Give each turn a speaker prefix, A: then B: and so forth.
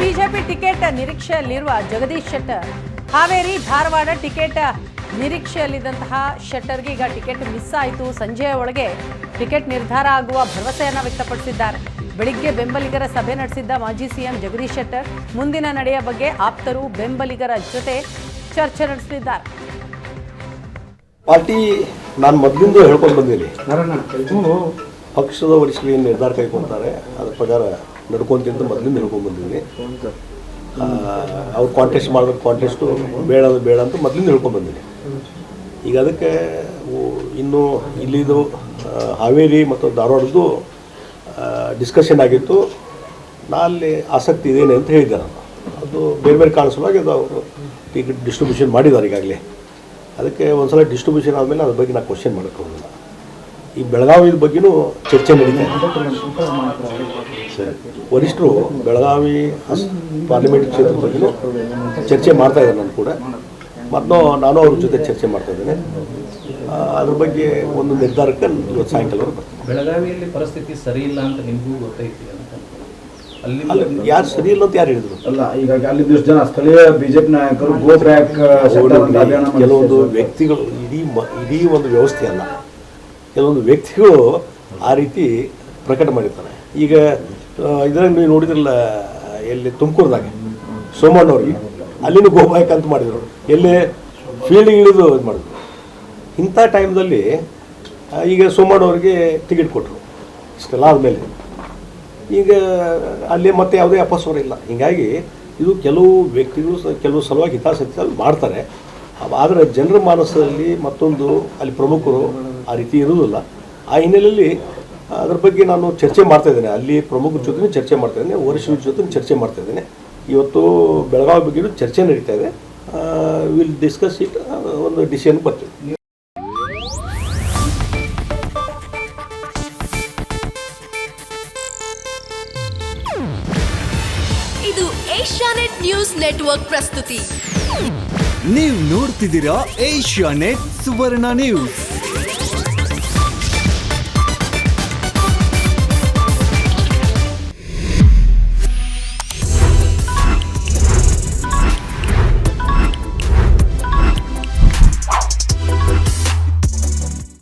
A: BJP ticket ನಿರೀಕ್ಷೆಯಲ್ಲಿರುವ Jagadish Shettar. Haveri Dharwad ticket ನಿರೀಕ್ಷೆಯಲ್ಲಿದ್ದಂತಹ ಶೆಟ್ಟರ್ಗೆ ಈಗ ಟಿಕೆಟ್ ಮಿಸ್ ಆಯಿತು. ಸಂಜೆಯ ಒಳಗೆ ಟಿಕೆಟ್ ನಿರ್ಧಾರ ಆಗುವ ಭರವಸೆಯನ್ನು ವ್ಯಕ್ತಪಡಿಸಿದ್ದಾರೆ. ಬೆಳಿಗ್ಗೆ ಬೆಂಬಲಿಗರ ಸಭೆ ನಡೆಸಿದ್ದ ಮಾಜಿ ಸಿಎಂ ಜಗದೀಶ್ ಶೆಟ್ಟರ್ ಮುಂದಿನ ನಡೆಯ ಬಗ್ಗೆ ಆಪ್ತರು ಬೆಂಬಲಿಗರ ಜೊತೆ ಚರ್ಚೆ ನಡೆಸಿದ್ದಾರೆ
B: ಪಾರ್ಟಿ ನಾನು ಮೊದಲಿಂದ ಹೇಳ್ಕೊಂಡು ಬಂದಿರಿ ಪಕ್ಷದ ವರಿಷ್ಠರು ಏನು ನಿರ್ಧಾರ ಕೈಗೊಳ್ತಾರೆ ಅದ್ರ ಪ್ರಕಾರ ನಡ್ಕೊಂತಿಂತ ಮೊದಲಿಂದ ಹೇಳ್ಕೊಂಡು ಬಂದಿದ್ದೀನಿ ಅವ್ರು ಕಾಂಟೆಸ್ಟ್ ಮಾಡಬೇಕು ಕಾಂಟೆಸ್ಟು ಬೇಡ ಅದು ಬೇಡ ಅಂತ ಮೊದಲಿಂದ ಹೇಳ್ಕೊಂಡು ಬಂದೀನಿ ಈಗ ಅದಕ್ಕೆ ಇನ್ನೂ ಇಲ್ಲಿದು ಹಾವೇರಿ ಮತ್ತು ಧಾರವಾಡದ್ದು ಡಿಸ್ಕಷನ್ ಆಗಿತ್ತು. ನಾ ಅಲ್ಲಿ ಆಸಕ್ತಿ ಇದೇನೆ ಅಂತ ಹೇಳಿದ್ದೆ ನಾನು. ಅದು ಬೇರೆ ಬೇರೆ ಕಾರಣ ಸಲುವಾಗಿ ಅದು ಅವರು ಟಿಕೆಟ್ ಡಿಸ್ಟ್ರಿಬ್ಯೂಷನ್ ಮಾಡಿದ್ದಾರೆ ಈಗಾಗಲೇ. ಅದಕ್ಕೆ ಒಂದ್ಸಲ ಡಿಸ್ಟ್ರಿಬ್ಯೂಷನ್ ಆದಮೇಲೆ ಅದ್ರ ಬಗ್ಗೆ ನಾನು ಕ್ವಶನ್ ಮಾಡೋಕ್ಕೆ ಹೋಗಿಲ್ಲ. ಈ ಬೆಳಗಾವಿ ಬಗ್ಗೆಯೂ ಚರ್ಚೆ ನಡೀತಾ ವರಿಷ್ಠರು ಬೆಳಗಾವಿ ಪಾರ್ಲಿಮೆಂಟ್ ಕ್ಷೇತ್ರದ ಬಗ್ಗೆ ಚರ್ಚೆ ಮಾಡ್ತಾ ಇದ್ದಾರೆ ನಾನು ಕೂಡ. ಮತ್ತು ನಾನು ಅವ್ರ ಜೊತೆ ಚರ್ಚೆ ಮಾಡ್ತಾ ಇದ್ದೇನೆ. ಅದ್ರ ಬಗ್ಗೆ ಒಂದು ನಿರ್ಧಾರಕ್ಕೆ ಇವತ್ತು ಸಾಯಂಕಾಲವರೆಗೆ ಬರ್ತೀನಿ
C: ಬೆಳಗಾವಿಯಲ್ಲಿ ಪರಿಸ್ಥಿತಿ ಸರಿ ಇಲ್ಲ ಅಂತ ನಿಮಗೂ ಗೊತ್ತೈತಿ ಅಂತ ಅಲ್ಲಿ
B: ಯಾರು ಸರಿ ಇಲ್ಲ ಅಂತ ಯಾರು ಹೇಳಿದ್ರು?
D: ಅಲ್ಲ ಈಗ ಅಲ್ಲಿ ಇಷ್ಟು ಜನ ಸ್ಥಳೀಯ ಬಿಜೆಪಿ ನಾಯಕರು ಗೋ ಬ್ಯಾಕ್ ಅಭಿಯಾನ
B: ಕೆಲವೊಂದು ವ್ಯಕ್ತಿಗಳು ಇಡೀ ಮ ಇಡೀ ಒಂದು ವ್ಯವಸ್ಥೆ ಅಲ್ಲ. ಕೆಲವೊಂದು ವ್ಯಕ್ತಿಗಳು ಆ ರೀತಿ ಪ್ರಕಟ ಮಾಡಿರ್ತಾರೆ. ಈಗ ಇದ್ರಾಗ ನೀವು ನೋಡಿದ್ರಲ್ಲ, ಎಲ್ಲಿ ತುಮಕೂರ್ದಾಗ, ಸೋಮಣ್ಣವ್ರಿಗೆ, ಅಲ್ಲಿನೂ ಗೋಬಾಯಕ್ ಅಂತ ಮಾಡಿದರು. ಎಲ್ಲಿ ಫೀಲ್ಡಿಂಗ್ ಇಳಿದು ಇದು ಮಾಡಿದ್ರು. ಇಂಥ ಟೈಮ್ದಲ್ಲಿ ಈಗ ಸೋಮಣ್ಣವ್ರಿಗೆ ಟಿಕೆಟ್ ಕೊಟ್ಟರು ಇಷ್ಟೆಲ್ಲ ಆದಮೇಲೆ. ಈಗ ಅಲ್ಲಿ ಮತ್ತೆ ಯಾವುದೇ ಅಪಸ್ವರ ಇಲ್ಲ ಹೀಗಾಗಿ ಇದು ಕೆಲವು ವ್ಯಕ್ತಿಗಳು ಕೆಲವು ಸಲುವಾಗಿ ಹಿತಾಸಕ್ತಿ ಮಾಡ್ತಾರೆ. ಆದರೆ ಜನರ ಮಾನಸದಲ್ಲಿ ಮತ್ತೊಂದು ಅಲ್ಲಿ ಪ್ರಮುಖರು ಆ ರೀತಿ ಇರುವುದಿಲ್ಲ. ಆ ಹಿನ್ನೆಲೆಯಲ್ಲಿ ಅದ್ರ ಬಗ್ಗೆ ನಾನು ಚರ್ಚೆ ಮಾಡ್ತಾ ಇದ್ದೇನೆ. ಅಲ್ಲಿ ಪ್ರಮುಖರ ಜೊತೆ ಚರ್ಚೆ ಮಾಡ್ತಾ ಇದ್ದೇನೆ. ವರಿಷ್ಠರ ಜೊತೆ ಚರ್ಚೆ ಮಾಡ್ತಾ ಇದ್ದೇನೆ. ಇವತ್ತು ಬೆಳಗಾವಿ ಬಗ್ಗೆ ಚರ್ಚೆ ನಡೀತಾ ಇದೆ. ವಿಲ್ ಡಿಸ್ಕಸ್ ಇಟ್ ಒಂದು ಡಿಸಿಷನ್ ಬರ್ತೀವಿ.
E: ಇದು ಏಷ್ಯಾನೆಟ್ ನ್ಯೂಸ್ ನೆಟ್ವರ್ಕ್ ಪ್ರಸ್ತುತಿ.
F: ನೀವು ನೋಡ್ತಿದ್ದೀರಾ ಏಷ್ಯಾ ನೆಟ್ ಸುವರ್ಣ ನ್ಯೂಸ್.